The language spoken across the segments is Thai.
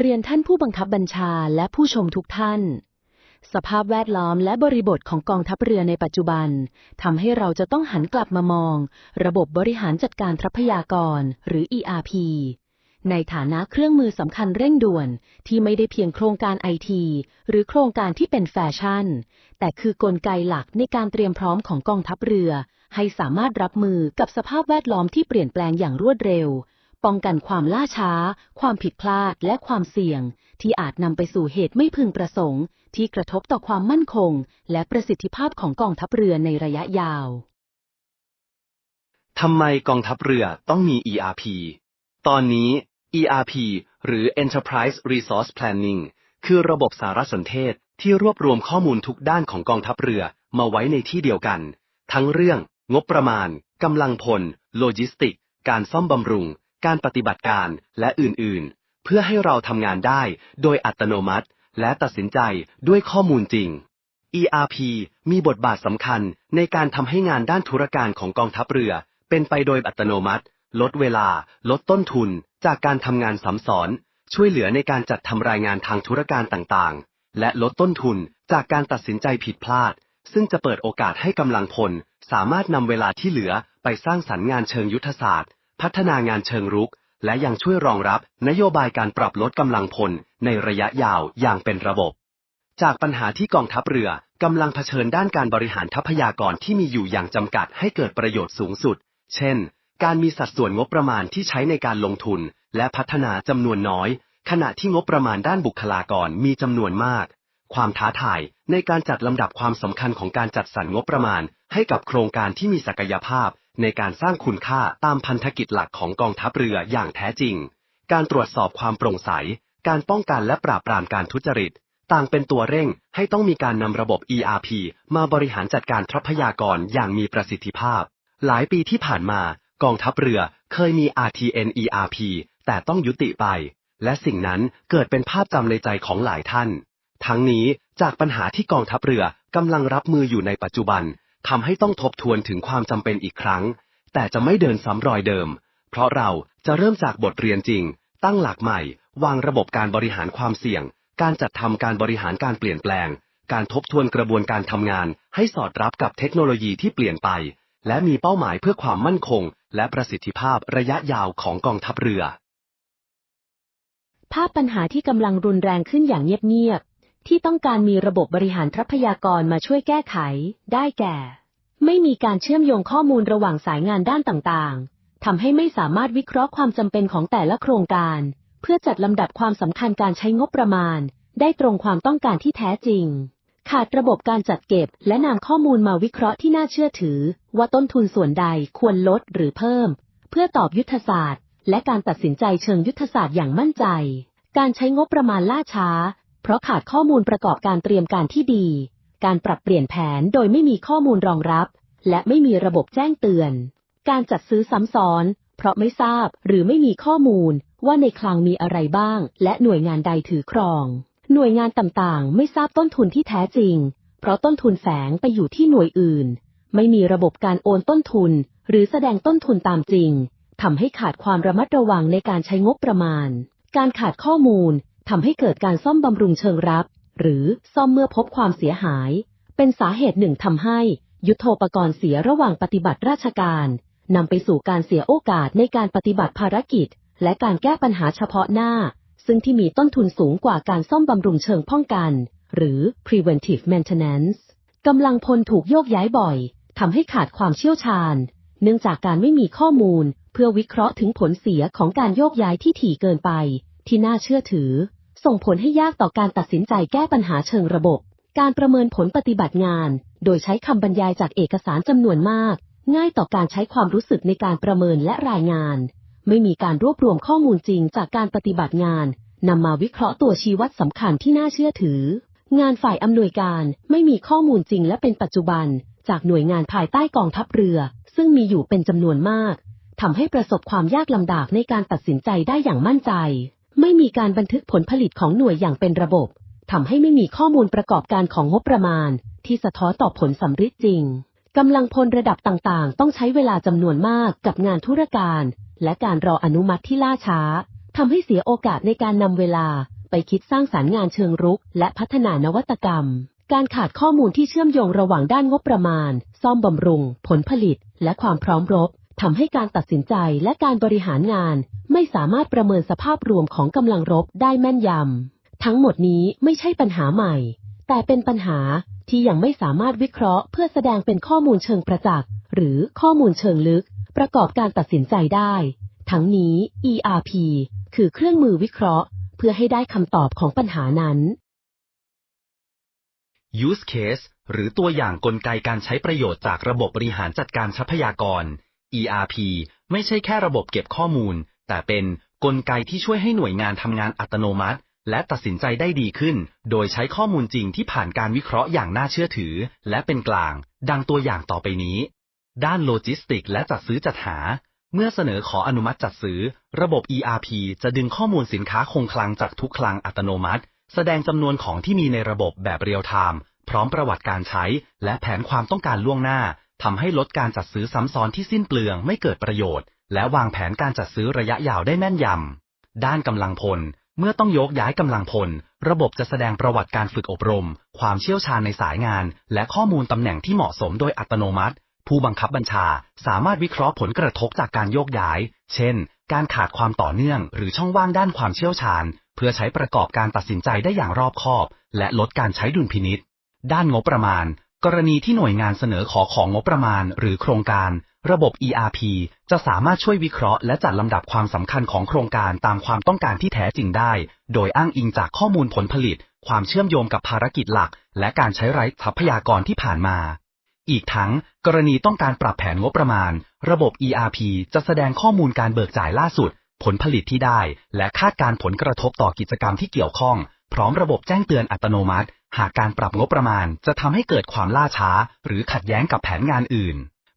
เรียนท่านผู้บังคับบัญชาและผู้ชมทุกท่าน สภาพแวดล้อมและบริบทของกองทัพเรือในปัจจุบันทำให้เราจะต้องหันกลับมามอง ระบบบริหารจัดการทรัพยากร หรือ ERP ในฐานะเครื่องมือสำคัญเร่งด่วน ที่ไม่ได้เพียงโครงการไอที หรือโครงการที่เป็นแฟชั่น แต่คือกลไกหลักในการเตรียมพร้อมของกองทัพเรือ ให้สามารถรับมือกับสภาพแวดล้อมที่เปลี่ยนแปลงอย่างรวดเร็ว ป้องกันความล่าช้า ความผิดพลาดและความเสี่ยง ที่อาจนำไปสู่เหตุไม่พึงประสงค์ ที่กระทบต่อความมั่นคง และประสิทธิภาพของกองทัพเรือในระยะยาวทำไมกองทัพเรือต้องมี ERP ตอนนี้ ERP หรือ Enterprise Resource Planning คือระบบสารสนเทศที่รวบรวมข้อมูลทุกด้านของกองทัพเรือมาไว้ในที่เดียวกัน ทั้งเรื่อง งบประมาณ กำลังพล โลจิสติก การซ่อมบำรุง การปฏิบัติการและอื่นๆ เพื่อให้เราทำงานได้โดยอัตโนมัติ และตัดสินใจด้วยข้อมูลจริง ERP มีบทบาทสำคัญในการทำให้งานด้านธุรการของกองทัพเรือ เป็นไปโดยอัตโนมัติ ลดเวลา ลดต้นทุน จากการทำงานซ้ำซ้อน ช่วยเหลือในการจัดทำรายงานทางธุรการต่างๆ และลดต้นทุนจากการตัดสินใจผิดพลาด ซึ่งจะเปิดโอกาสให้กำลังพล สามารถนำเวลาที่เหลือไปสร้างสรรค์งานเชิงยุทธศาสตร์ พัฒนางานเชิงรุก และยังช่วยรองรับนโยบายการปรับลดกำลังพลในระยะยาวอย่างเป็นระบบ จากปัญหาที่กองทัพเรือกำลังเผชิญด้านการบริหารทรัพยากรที่มีอยู่อย่างจำกัดให้เกิดประโยชน์สูงสุด เช่น การมีสัดส่วนงบประมาณที่ใช้ในการลงทุน และพัฒนาจำนวนน้อย ขณะที่งบประมาณด้านบุคลากรมีจำนวนมาก ความท้าทายในการจัดลำดับความสำคัญของการจัดสรรงบประมาณให้กับโครงการที่มีศักยภาพ ในการสร้างคุณค่าตามพันธกิจหลักของกองทัพเรืออย่างแท้จริง การตรวจสอบความโปร่งใส การป้องกันและปราบปรามการทุจริต ต่างเป็นตัวเร่งให้ต้องมีการนำระบบ ERP มาบริหารจัดการทรัพยากรอย่างมีประสิทธิภาพ หลายปีที่ผ่านมากองทัพเรือเคยมี RTN ERP แต่ต้องยุติไป และสิ่งนั้นเกิดเป็นภาพจำในใจของหลายท่าน ทั้งนี้จากปัญหาที่กองทัพเรือกำลังรับมืออยู่ในปัจจุบัน ทำให้ต้องทบทวนถึงความจำเป็นอีกครั้ง แต่จะไม่เดินซ้ำรอยเดิม เพราะเราจะเริ่มจากบทเรียนจริง ตั้งหลักใหม่ วางระบบการบริหารความเสี่ยง การจัดทำการบริหารการเปลี่ยนแปลง การทบทวนกระบวนการทำงาน ให้สอดรับกับเทคโนโลยีที่เปลี่ยนไป และมีเป้าหมายเพื่อความมั่นคง และประสิทธิภาพระยะยาวของกองทัพเรือ ภาพปัญหาที่กำลังรุนแรงขึ้นอย่างเงียบๆ ที่ต้องการมีระบบบริหารทรัพยากรมาช่วยแก้ไข ได้แก่ ไม่มีการเชื่อมโยงข้อมูลระหว่างสายงานด้านต่างๆทำให้ไม่สามารถวิเคราะห์ความจำเป็นของแต่ละโครงการ เพื่อจัดลำดับความสำคัญการใช้งบประมาณ ได้ตรงความต้องการที่แท้จริง ขาดระบบการจัดเก็บ และนำข้อมูลมาวิเคราะห์ที่น่าเชื่อถือ ว่าต้นทุนส่วนใดควรลดหรือเพิ่ม เพื่อตอบยุทธศาสตร์ และการตัดสินใจเชิงยุทธศาสตร์อย่างมั่นใจการใช้งบประมาณล่าช้า เพราะขาดข้อมูลประกอบการเตรียมการที่ดี การปรับเปลี่ยนแผนโดยไม่มีข้อมูลรองรับ และไม่มีระบบแจ้งเตือน การจัดซื้อซ้ำซ้อน เพราะไม่ทราบหรือไม่มีข้อมูลว่าในคลังมีอะไรบ้าง และหน่วยงานใดถือครอง หน่วยงานต่างๆ ไม่ทราบต้นทุนที่แท้จริง เพราะต้นทุนแฝงไปอยู่ที่หน่วยอื่น ไม่มีระบบการโอนต้นทุน หรือแสดงต้นทุนตามจริงทำให้ขาดความระมัดระวังในการใช้งบประมาณ การขาดข้อมูล ทำให้เกิดการซ่อมบำรุงเชิงรับ หรือซ่อมเมื่อพบความเสียหาย เป็นสาเหตุหนึ่งทำให้ยุทโธปกรณ์เสียระหว่างปฏิบัติราชการนำไปสู่การเสียโอกาสในการปฏิบัติภารกิจ และการแก้ปัญหาเฉพาะหน้า ซึ่งที่มีต้นทุนสูงกว่าการซ่อมบำรุงเชิงป้องกัน หรือ preventive maintenance กำลังพลถูกโยกย้ายบ่อยทำให้ขาดความเชี่ยวชาญ เนื่องจากการไม่มีข้อมูล เพื่อวิเคราะห์ถึงผลเสียของการโยกย้ายที่ถี่เกินไป ที่น่าเชื่อถือ ส่งผลให้ยากต่อการตัดสินใจแก้ปัญหาเชิงระบบ การประเมินผลปฏิบัติงาน โดยใช้คำบรรยายจากเอกสารจำนวนมาก ง่ายต่อการใช้ความรู้สึกในการประเมินและรายงาน ไม่มีการรวบรวมข้อมูลจริงจากการปฏิบัติงานนำมาวิเคราะห์ตัวชี้วัดสำคัญที่น่าเชื่อถือ งานฝ่ายอำนวยการไม่มีข้อมูลจริงและเป็นปัจจุบัน จากหน่วยงานภายใต้กองทัพเรือ ซึ่งมีอยู่เป็นจำนวนมากทำให้ประสบความยากลำบากในการตัดสินใจได้อย่างมั่นใจ ไม่มีการบันทึกผลผลิตของหน่วยอย่างเป็นระบบทำให้ไม่มีข้อมูลประกอบการของงบประมาณ ที่สะท้อนต่อผลสำฤทธิ์จริงกำลังพลระดับต่างๆ ต้องใช้เวลาจำนวนมากกับงานธุรการ และการรออนุมัติที่ล่าช้าทำให้เสียโอกาสในการนำเวลาไปคิดสร้างสารรค์งานเชิงรุก และพัฒนานวัตกรรม การขาดข้อมูลที่เชื่อมโยงระหว่างด้านงบประมาณ ซ่อมบำรุง ผลผลิต และความพร้อมรบ ทำให้การตัดสินใจและการบริหารงาน ไม่สามารถประเมินสภาพรวมของกำลังรบได้แม่นยำ ทั้งหมดนี้ไม่ใช่ปัญหาใหม่ แต่เป็นปัญหาที่ยังไม่สามารถวิเคราะห์เพื่อแสดงเป็นข้อมูลเชิงประจักษ์ หรือข้อมูลเชิงลึก ประกอบการตัดสินใจได้ ทั้งนี้ ERP คือเครื่องมือวิเคราะห์ เพื่อให้ได้คำตอบของปัญหานั้น use case หรือตัวอย่างกลไกการใช้ประโยชน์จากระบบบริหารจัดการทรัพยากร ERP ไม่ใช่แค่ระบบเก็บข้อมูล แต่เป็นกลไกที่ช่วยให้หน่วยงานทำงานอัตโนมัติ และตัดสินใจได้ดีขึ้น โดยใช้ข้อมูลจริงที่ผ่านการวิเคราะห์อย่างน่าเชื่อถือ และเป็นกลาง ดังตัวอย่างต่อไปนี้ ด้านโลจิสติกและจัดซื้อจัดหา เมื่อเสนอขออนุมัติจัดซื้อ ระบบ ERP จะดึงข้อมูลสินค้าคงคลังจากทุกคลังอัตโนมัติ แสดงจำนวนของที่มีในระบบแบบเรียลไทม์พร้อมประวัติการใช้ และแผนความต้องการล่วงหน้า ทำให้ลดการจัดซื้อซ้ำซ้อนที่สิ้นเปลืองไม่เกิดประโยชน์ และวางแผนการจัดซื้อระยะยาวได้แม่นยำ ด้านกำลังพล เมื่อต้องโยกย้ายกำลังพล ระบบจะแสดงประวัติการฝึกอบรม ความเชี่ยวชาญในสายงาน และข้อมูลตำแหน่งที่เหมาะสมโดยอัตโนมัติ ผู้บังคับบัญชาสามารถวิเคราะห์ผลกระทบจากการโยกย้าย เช่น การขาดความต่อเนื่อง หรือช่องว่างด้านความเชี่ยวชาญ เพื่อใช้ประกอบการตัดสินใจได้อย่างรอบคอบ และลดการใช้ดุลพินิษด้านงบประมาณ กรณีที่หน่วยงานเสนอขอของงบประมาณ หรือโครงการ ระบบ ERP จะสามารถช่วยวิเคราะห์และจัดลำดับความสำคัญของโครงการตามความต้องการที่แท้จริงได้ โดยอ้างอิงจากข้อมูลผลผลิต ความเชื่อมโยงกับภารกิจหลัก และการใช้ไร้ทรัพยากรที่ผ่านมา อีกทั้ง กรณีต้องการปรับแผนงบประมาณ ระบบ ERP จะแสดงข้อมูลการเบิกจ่ายล่าสุด ผลผลิตที่ได้ และคาดการผลกระทบต่อกิจกรรมที่เกี่ยวข้อง พร้อมระบบแจ้งเตือนอัตโนมัติ หากการปรับงบประมาณจะทำให้เกิดความล่าช้า หรือขัดแย้งกับแผนงานอื่น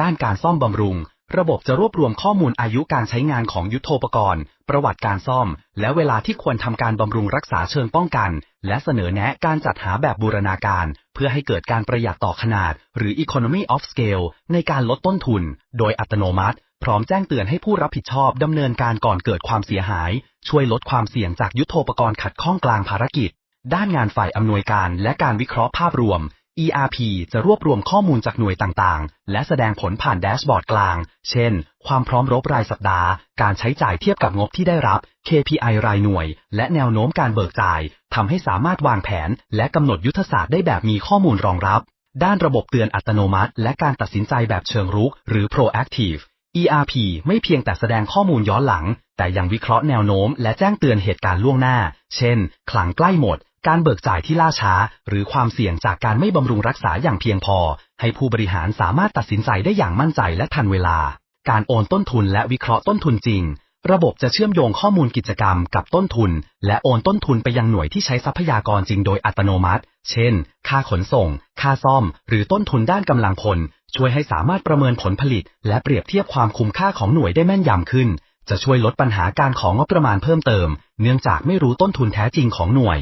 ด้านการซ่อมบำรุง ระบบจะรวบรวมข้อมูลอายุการใช้งานของยุทโธปกรณ์ ประวัติการซ่อม และเวลาที่ควรทำการบำรุงรักษาเชิงป้องกัน และเสนอแนะการจัดหาแบบบูรณาการ เพื่อให้เกิดการประหยัดต่อขนาด หรือ economy of scale ในการลดต้นทุน โดยอัตโนมัติ พร้อมแจ้งเตือนให้ผู้รับผิดชอบดำเนินการก่อนเกิดความเสียหาย ช่วยลดความเสี่ยงจากยุทโธปกรณ์ขัดข้องกลางภารกิจ ด้านงานฝ่ายอำนวยการและการวิเคราะห์ภาพรวม ERP จะรวบรวมข้อมูลจากหน่วยต่างๆ และแสดงผลผ่านแดชบอร์ดกลาง เช่น ความพร้อมรบรายสัปดาห์ การใช้จ่ายเทียบกับงบที่ได้รับ KPI รายหน่วย และแนวโน้มการเบิกจ่าย ทำให้สามารถวางแผน และกำหนดยุทธศาสตร์ได้แบบมีข้อมูลรองรับ ด้านระบบเตือนอัตโนมัติ และการตัดสินใจแบบเชิงรุก หรือ proactive ERP ไม่เพียงแต่แสดงข้อมูลย้อนหลัง แต่ยังวิเคราะห์แนวโน้ม และแจ้งเตือนเหตุการณ์ล่วงหน้า เช่นขลังใกล้หมด การเบิกจ่ายที่ล่าช้า หรือความเสี่ยงจากการไม่บำรุงรักษาอย่างเพียงพอ ให้ผู้บริหารสามารถตัดสินใจได้อย่างมั่นใจและทันเวลา การโอนต้นทุนและวิเคราะห์ต้นทุนจริง ระบบจะเชื่อมโยงข้อมูลกิจกรรมกับต้นทุน และโอนต้นทุนไปยังหน่วยที่ใช้ทรัพยากรจริงโดยอัตโนมัติ เช่น ค่าขนส่ง ค่าซ่อม หรือต้นทุนด้านกำลังพล ช่วยให้สามารถประเมินผลผลิต และเปรียบเทียบความคุ้มค่าของหน่วยได้แม่นยำขึ้นจะช่วยลดปัญหาการของงบประมาณเพิ่มเติม เนื่องจากไม่รู้ต้นทุนแท้จริงของหน่วย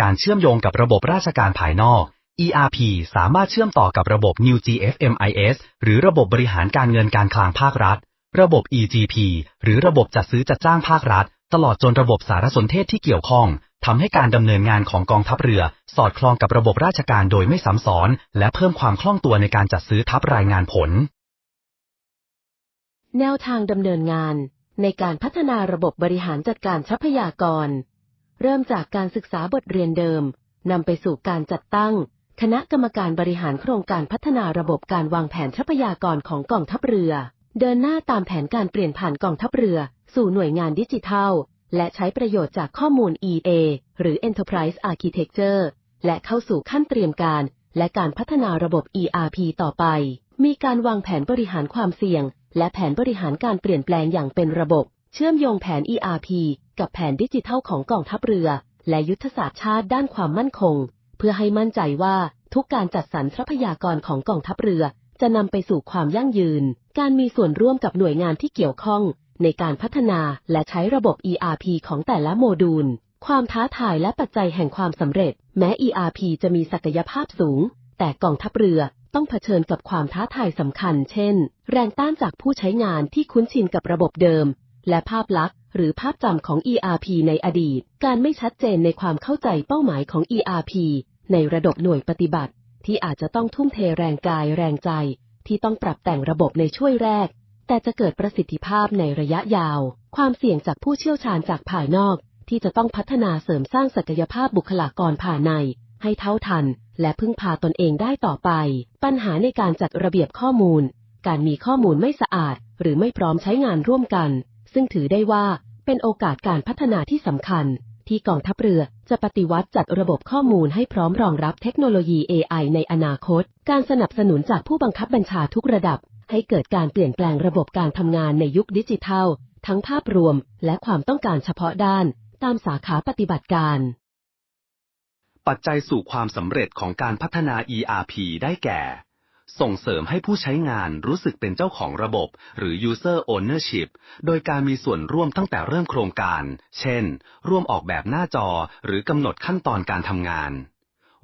การเชื่อมโยงกับระบบราชการภายนอก ERP สามารถเชื่อมต่อกับระบบ New GFMIS หรือระบบบริหารการเงินการคลังภาครัฐ ระบบ EGP หรือระบบจัดซื้อจัดจ้างภาครัฐ ตลอดจนระบบสารสนเทศที่เกี่ยวข้องทำให้การดำเนินงานของกองทัพเรือ สอดคล้องกับระบบราชการโดยไม่ซ้ำซ้อน และเพิ่มความคล่องตัวในการจัดซื้อทับรายงานผล แนวทางดำเนินงานในการพัฒนาระบบบริหารจัดการทรัพยากร เริ่มจากการศึกษาบทเรียนเดิมนำไปสู่การจัดตั้ง คณะกรรมการบริหารโครงการพัฒนาระบบการวางแผนทรัพยากรของกองทัพเรือ เดินหน้าตามแผนการเปลี่ยนผ่านกองทัพเรือ สู่หน่วยงานดิจิทัล และใช้ประโยชน์จากข้อมูล EA หรือ Enterprise Architecture และเข้าสู่ขั้นเตรียมการ และการพัฒนาระบบ ERP ต่อไป มีการวางแผนบริหารความเสี่ยง และแผนบริหารการเปลี่ยนแปลงอย่างเป็นระบบ เชื่อมโยงแผน ERP กับแผนดิจิทัลของกองทัพเรือ และยุทธศาสตร์ชาติด้านความมั่นคง เพื่อให้มั่นใจว่าทุกการจัดสรรทรัพยากรของกองทัพเรือ จะนำไปสู่ความยั่งยืน การมีส่วนร่วมกับหน่วยงานที่เกี่ยวข้อง ในการพัฒนาและใช้ระบบ ERP ของแต่ละโมดูล ความท้าทายและปัจจัยแห่งความสำเร็จ แม้ ERP จะมีศักยภาพสูง แต่กองทัพเรือต้องเผชิญกับความท้าทายสำคัญ เช่น แรงต้านจากผู้ใช้งานที่คุ้นชินกับระบบเดิม และภาพลักษณ์ หรือภาพจำของ ERP ในอดีต การไม่ชัดเจนในความเข้าใจเป้าหมายของ ERP ในระดับหน่วยปฏิบัติ ที่อาจจะต้องทุ่มเทแรงกายแรงใจ ที่ต้องปรับแต่งระบบในช่วยแรก แต่จะเกิดประสิทธิภาพในระยะยาว ความเสี่ยงจากผู้เชี่ยวชาญจากภายนอก ที่จะต้องพัฒนาเสริมสร้างศักยภาพบุคลากรภายใน ให้เท่าทัน และพึ่งพาตนเองได้ต่อไป ปัญหาในการจัดระเบียบข้อมูล การมีข้อมูลไม่สะอาด หรือไม่พร้อมใช้งานร่วมกัน ซึ่งถือได้ว่าเป็นโอกาสการพัฒนาที่สำคัญ ที่กองทัพเรือจะปฏิวัติจัดระบบข้อมูลให้พร้อมรองรับเทคโนโลยี AI ในอนาคต การสนับสนุนจากผู้บังคับบัญชาทุกระดับ ให้เกิดการเปลี่ยนแปลงระบบการทำงานในยุคดิจิทัล ทั้งภาพรวมและความต้องการเฉพาะด้าน ตามสาขาปฏิบัติการ ปัจจัยสู่ความสำเร็จของการพัฒนา ERP ได้แก่ ส่งเสริมให้ผู้ใช้งานรู้สึกเป็นเจ้าของระบบ หรือ user ownership โดยการมีส่วนร่วมตั้งแต่เริ่มโครงการ เช่น ร่วมออกแบบหน้าจอหรือกำหนดขั้นตอนการทำงาน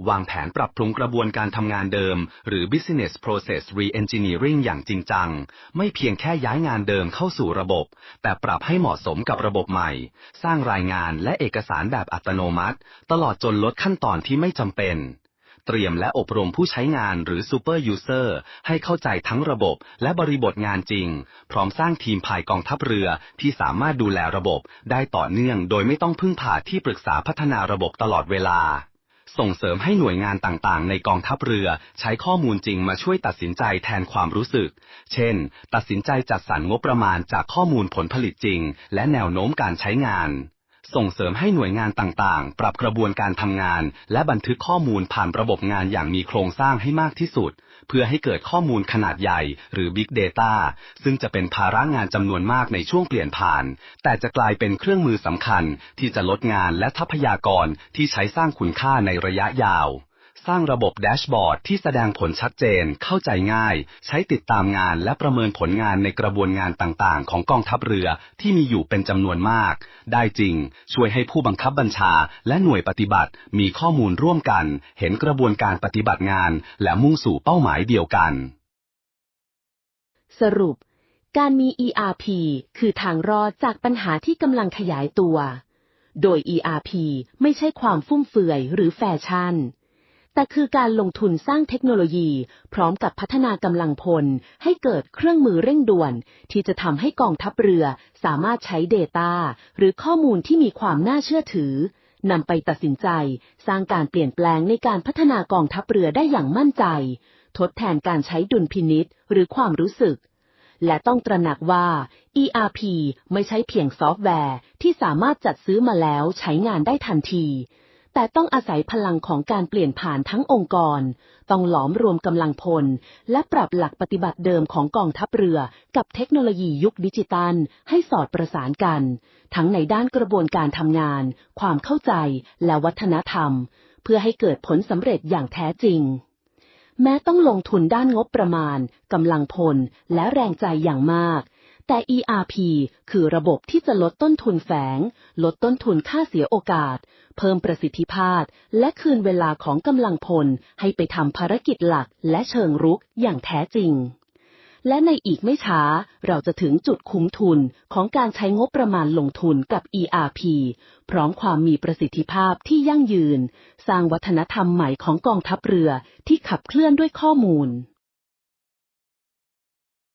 วางแผนปรับปรุงกระบวนการทำงานเดิม หรือ business process re-engineering อย่างจริงจัง ไม่เพียงแค่ย้ายงานเดิมเข้าสู่ระบบ แต่ปรับให้เหมาะสมกับระบบใหม่ สร้างรายงานและเอกสารแบบอัตโนมัติ ตลอดจนลดขั้นตอนที่ไม่จำเป็น เตรียมและอบรมผู้ใช้งานหรือ super user ให้เข้าใจทั้งระบบและบริบทงานจริง พร้อมสร้างทีมภายกองทัพเรือที่สามารถดูแลระบบได้ต่อเนื่องโดยไม่ต้องพึ่งพาที่ปรึกษาพัฒนาระบบตลอดเวลา ส่งเสริมให้หน่วยงานต่างๆ ในกองทัพเรือใช้ข้อมูลจริงมาช่วยตัดสินใจแทนความรู้สึก เช่น ตัดสินใจจัดสรรงบประมาณจากข้อมูลผลผลิตจริง และแนวโน้มการใช้งาน ส่งเสริมให้หน่วยงานต่างๆ ปรับกระบวนการทำงาน และบันทึกข้อมูลผ่านระบบงานอย่างมีโครงสร้างให้มากที่สุด เพื่อให้เกิดข้อมูลขนาดใหญ่หรือ Big Data ซึ่งจะเป็นภาระงานจำนวนมากในช่วงเปลี่ยนผ่าน แต่จะกลายเป็นเครื่องมือสำคัญที่จะลดงานและทรัพยากรที่ใช้สร้างคุณค่าในระยะยาว สร้างระบบแดชบอร์ดที่แสดงผลชัดเจน เข้าใจง่าย ใช้ติดตามงานและประเมินผลงานในกระบวนงานต่างๆ ของกองทัพเรือที่มีอยู่เป็นจำนวนมาก ได้จริง ช่วยให้ผู้บังคับบัญชาและหน่วยปฏิบัติ มีข้อมูลร่วมกัน เห็นกระบวนการปฏิบัติงาน และมุ่งสู่เป้าหมายเดียวกัน สรุป การมี ERP คือทางรอดจากปัญหาที่กำลังขยายตัว โดย ERP ไม่ใช่ความฟุ่มเฟือยหรือแฟชั่น แต่คือการลงทุนสร้างเทคโนโลยี พร้อมกับพัฒนากำลังพล ให้เกิดเครื่องมือเร่งด่วน ที่จะทำให้กองทัพเรือสามารถใช้ Data หรือข้อมูลที่มีความน่าเชื่อถือนำไปตัดสินใจ สร้างการเปลี่ยนแปลงในการพัฒนากองทัพเรือได้อย่างมั่นใจ ทดแทนการใช้ดุลพินิษหรือความรู้สึก และต้องตระหนักว่า ERP ไม่ใช่เพียงซอฟต์แวร์ที่สามารถจัดซื้อมาแล้วใช้งานได้ทันที แต่ต้องอาศัยพลังของการเปลี่ยนผ่านทั้งองค์กร ต้องหลอมรวมกำลังพล และปรับหลักปฏิบัติเดิมของกองทัพเรือ กับเทคโนโลยียุคดิจิตัล ให้สอดประสานกัน ทั้งในด้านกระบวนการทำงาน ความเข้าใจและวัฒนธรรม เพื่อให้เกิดผลสำเร็จอย่างแท้จริง แม้ต้องลงทุนด้านงบประมาณกำลังพลและแรงใจอย่างมาก แต่ ERP คือระบบที่จะลดต้นทุนแฝง ลดต้นทุนค่าเสียโอกาส เพิ่มประสิทธิภาพ และคืนเวลาของกำลังพล ให้ไปทำภารกิจหลักและเชิงรุกอย่างแท้จริง และในอีกไม่ช้า เราจะถึงจุดคุ้มทุนของการใช้งบประมาณลงทุนกับ ERP พร้อมความมีประสิทธิภาพที่ยั่งยืน สร้างวัฒนธรรมใหม่ของกองทัพเรือที่ขับเคลื่อนด้วยข้อมูล